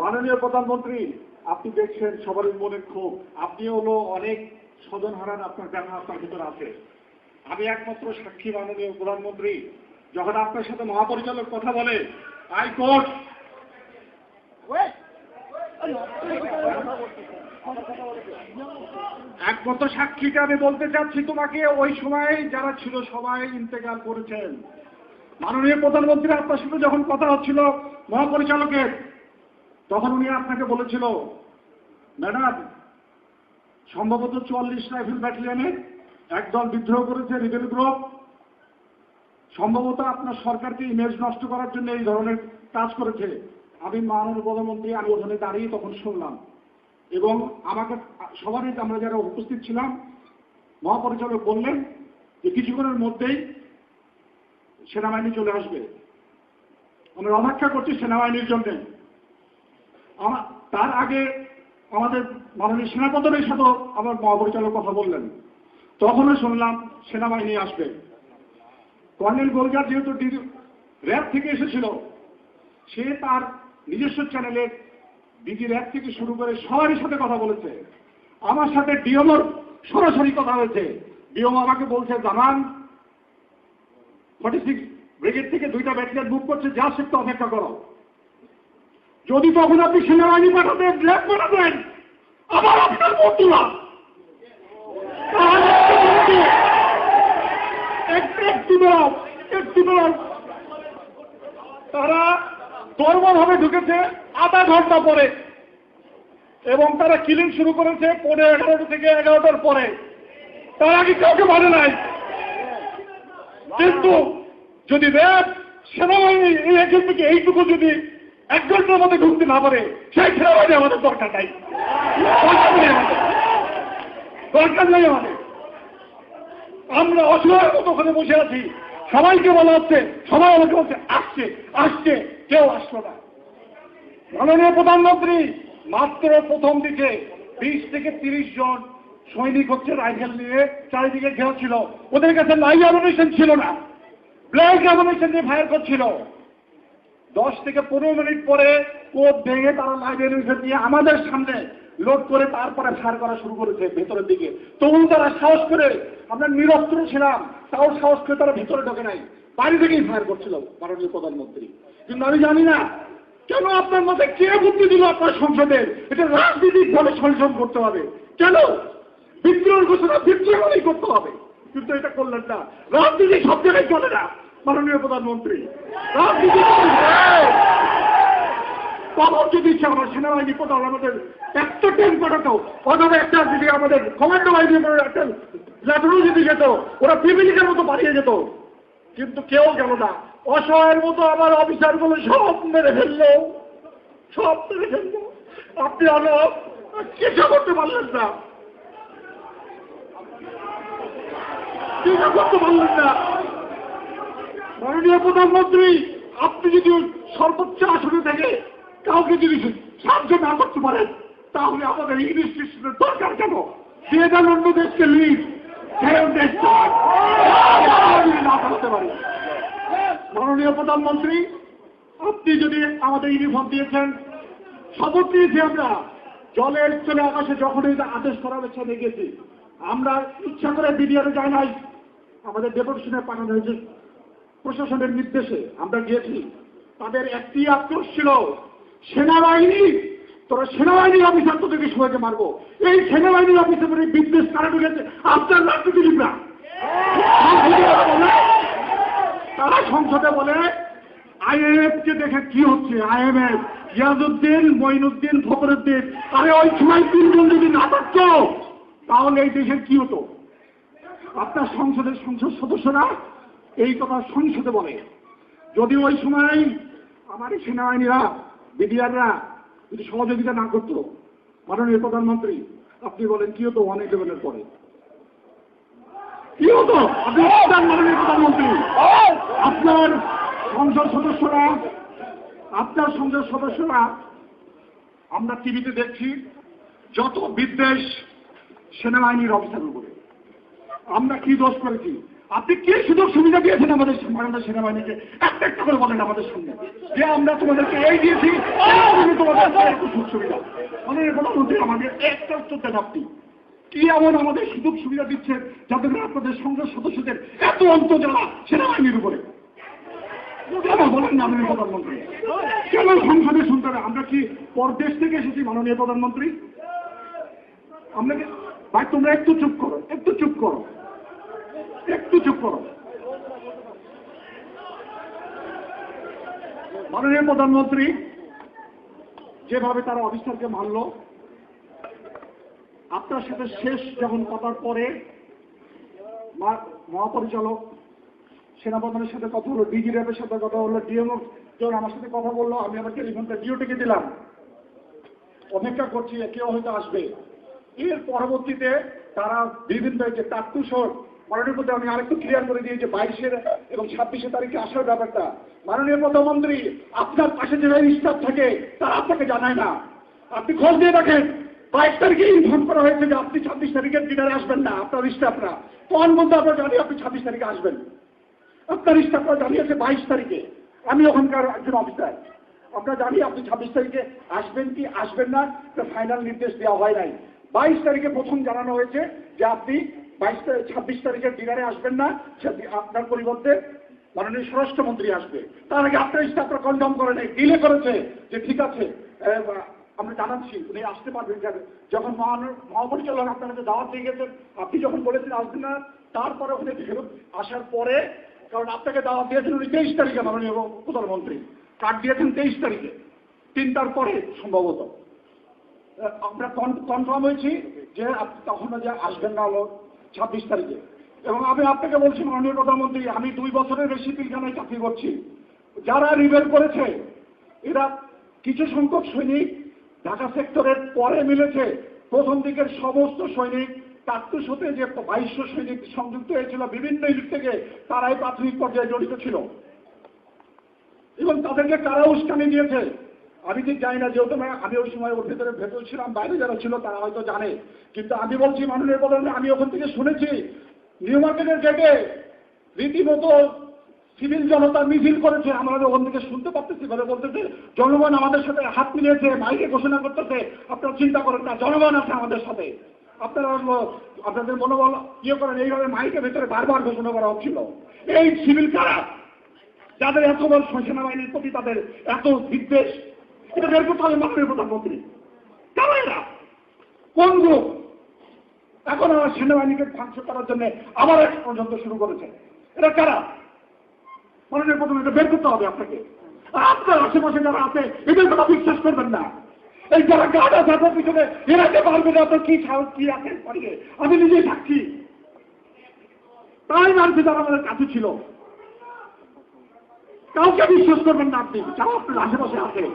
মাননীয় প্রধানমন্ত্রী, আপনি দেখছেন সবারই মনে ক্ষোভ। আপনি হলো অনেক স্বজন হারান, আপনার ব্যাপার আপনার ভিতরে আছে। আমি একমাত্র সাক্ষী মাননীয় প্রধানমন্ত্রী। যখন আপনার সাথে মহাপরিচালক কথা বলে হাইকোর্ট একমাত্র সাক্ষীকে আমি বলতে চাচ্ছি, তোমাকে ওই সময় যারা ছিল সবাই ইন্তেকাল করেছেন। মাননীয় প্রধানমন্ত্রী, আপনার সাথে যখন কথা হচ্ছিল মহাপরিচালকের, তখন উনি আপনাকে বলেছিল, ম্যাডাম, সম্ভবত চুয়াল্লিশ রাইফেল ব্যাটালিয়নে একদল বিদ্রোহ করেছে রিবেল গ্রুপ। সম্ভবত আপনার সরকারকে ইমেজ নষ্ট করার জন্য এই ধরনের কাজ করেছে। আমি মাননীয় প্রধানমন্ত্রী, আমি ওখানে দাঁড়িয়ে তখন শুনলাম। এবং আমাকে, সবারই আমরা যারা উপস্থিত ছিলাম, মহাপরিচালক বললেন যে কিছুক্ষণের মধ্যেই সেনাবাহিনী চলে আসবে। আমরা অপেক্ষা করছি সেনাবাহিনীর জন্য। তার আগে আমাদের মাননীয় সেনাপ্রধানের সাথেও আমার মহাপরিচালক কথা বললেন। তখনও শুনলাম সেনাবাহিনী আসবে। কর্নেল গোলজার যেহেতু র্যাব থেকে এসেছিল, সে তার নিজস্ব চ্যানেলে ডিজি র্যাব থেকে শুরু করে সবারই সাথে কথা বলেছে। আমার সাথে ডিওমোর সরাসরি কথা হয়েছে। ডিওমো আমাকে বলছে, জানান ফর্টি সিক্স ব্রিগেড থেকে দুইটা ব্যাটালিয়ান বুক করছে, যা সে অপেক্ষা করো। যদি তখন আপনি সেনাবাহিনী পাঠাতেন র্যাব পাঠাতেন, আবার আপনার বন্ধুরা একটু বেরো একটু ভাবে ঢুকেছে আধা ঘণ্টা পরে এবং তারা কিলিং শুরু করেছে পনেরো এগারোটা থেকে এগারোটার পরে। তারা আগে কাউকে মানে নাই? কিন্তু যদি র্যাব, সেনাবাহিনী এই এখান থেকে এইটুকু যদি এক ঘণ্টার মধ্যে ঢুকতে না পারে, সেই সেনাবাহিনী আমাদের দরকার নাই। দরকার নেই আমাদের। আমরা অসহায়ের মতো ওখানে বসে আছি। সবাইকে বলা হচ্ছে, সবাই আমাকে বলছে, আসছে আসছে, কেউ আসলো না। মাননীয় প্রধানমন্ত্রী, মাত্র প্রথম দিকে বিশ থেকে তিরিশ জন সৈনিক হচ্ছে রাইফেল নিয়ে চারিদিকে ঘেরা ছিল ওদের কাছে লাইভ অ্যামুনেশন ছিল না। ব্ল্যাক অ্যামুনেশন দিয়ে ফায়ার করছিল। দশ থেকে পনেরো মিনিট পরে কোপ ভেঙে তারা লাইভ অ্যামুনেশন নিয়ে আমাদের সামনে লোড করে তারপরে ফায়ার করা শুরু করেছে ভেতরের দিকে। তবু তারা সাহস করে আমরা নিরস্ত্র ছিলাম, তাও সাহস করে তারা ভিতরে ঢোকে নাই। বাড়ি থেকেই ফায়ার করছিল মাননীয় প্রধানমন্ত্রী। কিন্তু আমি জানি না কেন আপনার মধ্যে কে বুদ্ধি দিল আপনার সংসদের এটা রাজনীতিক ভাবে সংশোধন করতে হবে। কেন? বিদ্রোহের ঘোষণা বিদ্রোহই করতে হবে। কিন্তু এটা করলেন না। রাজনীতি সব জায়গায় চলে না। মাননীয় প্রধানমন্ত্রী, রাজনীতি খবর যদি আমার, সেনাবাহিনী কোথাও, আমাদের একটা ট্রেন পাঠাতো। অথবা একটা যদি আমাদের কমান্ডো বাহিনী একটা ল্যাটনও যদি যেত, ওরা পিপিলিকের মতো পালিয়ে যেত। কিন্তু কেউ গেল না। অসহায়ের মতো আমার অফিসারগুলো সব মেরে ফেলল। সব মেরে ফেলল। আপনি আলো কিছু করতে পারলেন না। পারলেন না মাননীয় প্রধানমন্ত্রী, আপনি যদি সর্বোচ্চ আসনে থেকে কাউকে যদি সাহায্য না করতে পারেন, তাহলে আমাদের ইংলিশ স্টেশনের দরকার কেন? দিয়ে দেন অন্য দেশকে লিড মাননীয় প্রধানমন্ত্রী, আপনি যদি আমাদের ইউনিফর্ম দিয়েছেন শপথ নিয়েছি আমরা। জলের চলে আকাশে যখনই আদেশ করা হয়েছে আমরা ইচ্ছা করে বিডিআরে যাই নাই। আমাদের ডেপুটেশনে পাঠানো হয়েছে। প্রশাসনের নির্দেশে আমরা গিয়েছি। তাদের একটি আক্রোশ ছিল, সেনাবাহিনী, তোরা সেনাবাহিনীর অফিসার তোদেরকে সবাইকে মারবো। এই সেনাবাহিনীর অফিসারের বিদ্বেষ কারা ঢুকেছে আপনার রাজনীতিবিদরা। তারা সংসদে বলে, আইএমএফ কে দেখে কি হচ্ছে? আইএমএফ, ইয়াজউদ্দিন, মঈনুদ্দিন, ফখরুদ্দিন, আরে ওই সময় তিনজন যদি না থাকতো তাহলে এই দেশের কি হতো? আপনার সংসদের সংসদ সদস্যরা এই কথা সংসদে বলে। যদি ওই সময় আমার এই সেনাবাহিনীরা, বিডিআররা যদি সহযোগিতা না করতো, মাননীয় প্রধানমন্ত্রী, আপনি বলেন, কি হতো ওয়ান ইলেভেনের পরে? কি হতো? মাননীয় প্রধানমন্ত্রী। আপনার সংসদ সদস্যরা, আপনার সংসদ সদস্যরা, আমরা টিভিতে দেখছি, যত বিদ্বেষ সেনাবাহিনীর উপরে আমরা কি দোষ করেছি? আপনি কি সুযোগ সুবিধা দিয়েছেন আমাদের মাননীয় সেনাবাহিনীকে? একটা একটা করে বলেন আমাদের সঙ্গে। যে আমরা তোমাদেরকে এই দিয়েছি তোমাদের সুযোগ সুবিধা। মাননীয় প্রধানমন্ত্রী আমাদের একটা উত্তর দেন আপনি। কি এমন আমাদের সুযোগ সুবিধা দিচ্ছেন যাতে করে আপনাদের সংসদ সদস্যদের এত অন্তর্জালা সেনাবাহিনীর উপরে? বলেন মাননীয় প্রধানমন্ত্রী? কেন সংসদে শুনতে হবে? আমরা কি পরদেশ থেকে এসেছি মাননীয় প্রধানমন্ত্রী? আমরা ভাই, তোমরা একটু চুপ করো, একটু চুপ করো। একটু চুপ করো। মাননীয় প্রধানমন্ত্রী যেভাবে তারা অফিসারকে মারল, আপনার সাথে শেষ যখন কথার পরে মহাপরিচালক সেনাপ্রধানের সাথে কথা হলো, ডিজি র্যাবের সাথে কথা হলো, ডিএমও যখন আমার সাথে কথা বলল, আমি আমার টেলিফোনটা জিওটিকে দিলাম। অপেক্ষা করছি কেউ হয়তো আসবে। এর পরবর্তীতে তারা বিভিন্ন যে টাট্টুসর মাননীয় প্রধান আমি আরেকটু ক্লিয়ার করে দিই যে বাইশের এবং ছাব্বিশে তারিখে আসার ব্যাপারটা। মাননীয় প্রধানমন্ত্রী, আপনার পাশে যে স্টাফ থাকে, তারা আপনাকে জানায় না। আপনি খোঁজ দিয়ে রাখেন বাইশ তারিখে ইনফর্ম করা হয়েছে যে আপনি ছাব্বিশ তারিখের ডিনারে আসবেন না, আপনার স্টাফরা। তখন বলতে আমরা জানি আপনি ছাব্বিশ তারিখে আসবেন? আপনার স্টাফরা জানিয়েছে বাইশ তারিখে। আমি ওখানকার একজন অফিসার আমরা জানি আপনি ছাব্বিশ তারিখে আসবেন কি, আসবেন না। ফাইনাল নির্দেশ দেওয়া হয় নাই। বাইশ তারিখে প্রথম জানানো হয়েছে যে আপনি বাইশ ছাব্বিশ তারিখের ডিনারে আসবেন না আপনার পরিবর্তে মাননীয় স্বরাষ্ট্রমন্ত্রী আসবে। তার আগে আপনার স্টাফরা কনফার্ম করে নেই ডিলে করেছে যে ঠিক আছে আমরা জানাচ্ছি, উনি আসতে পারবেন যাবে যখন মহাপরিচালক আপনার কাছে দাওয়াত দিয়ে গেছেন, আপনি যখন বলেছেন আসবেন না, তারপরে উনি ফেরত আসার পরে, কারণ আপনাকে দাওয়াত দিয়েছেন উনি তেইশ তারিখে, মাননীয় প্রধানমন্ত্রী কার্ড দিয়েছেন তেইশ তারিখে, তিনটার পরে সম্ভবত। আমরা কনফার্ম হয়েছি যে আপনি তখন যে আসবেন না ছাব্বিশ তারিখে। এবং আমি আপনাকে বলছি, মাননীয় প্রধানমন্ত্রী, আমি দুই বছরের বেশি পিলখানায় চাকরি করছি। যারা রিভেল করেছে, এরা কিছু সংখ্যক সৈনিক ঢাকা সেক্টরের পরে মিলেছে। প্রথম দিকের সমস্ত সৈনিক কাট্টুস হতে যে বাইশশো সৈনিক সংযুক্ত হয়েছিল, বিভিন্ন ইউনিট থেকে তারাই প্রাথমিক পর্যায়ে জড়িত ছিল। এবং তাদেরকে কারা উস্কানি দিয়েছে। আমি ঠিক জানি না, যেহেতু আমি- ওই সময় ওর ভেতরে ভেতর ছিলাম, বাইরে যারা ছিল তারা হয়তো জানে। কিন্তু আমি বলছি, মাননীয় প্রধান আমি ওখান থেকে শুনেছি, নিউ মার্কেটের গেটে রীতিমতো সিভিল জনতা মিছিল করেছে, আমরা ওখান থেকে শুনতে পারতেছি বলে বলতেছে, জনগণ আমাদের সাথে হাত মিলিয়েছে, মাইকে ঘোষণা করতেছে, আপনারা চিন্তা করেন না, জনগণ আছে আমাদের সাথে। আপনারা আপনাদের মনোবল ইয়ে করেন, এইভাবে মাইকের ভেতরে বারবার ঘোষণা করা হচ্ছিল। এই সিভিল কারা? যাদের এত বড় সেনাবাহিনীর প্রতি তাদের এত বিদ্বেষ এটা বের করতে হবে মাননীয় প্রধানমন্ত্রী। কারা এরা কোন গ্রুপ? এখন আমার সেনাবাহিনীকে ধ্বংস করার জন্য আবার এক পর্যন্ত শুরু করেছে। এটা কারা? মাননীয় প্রধান এটা বের করতে হবে আপনাকে। আপনার আশেপাশে যারা আছে, এদের কথা বিশ্বাস করবেন না। এই যারা গাড়া থাকার পিছনে এরাকে পারবে না আপনার কি সাহস, কি আছে? আমি নিজেই থাকছি। তাই মানছে যারা আমাদের কাছে ছিল। কাউকে বিশ্বাস করবেন না আপনি, যারা আপনার আশেপাশে আছে।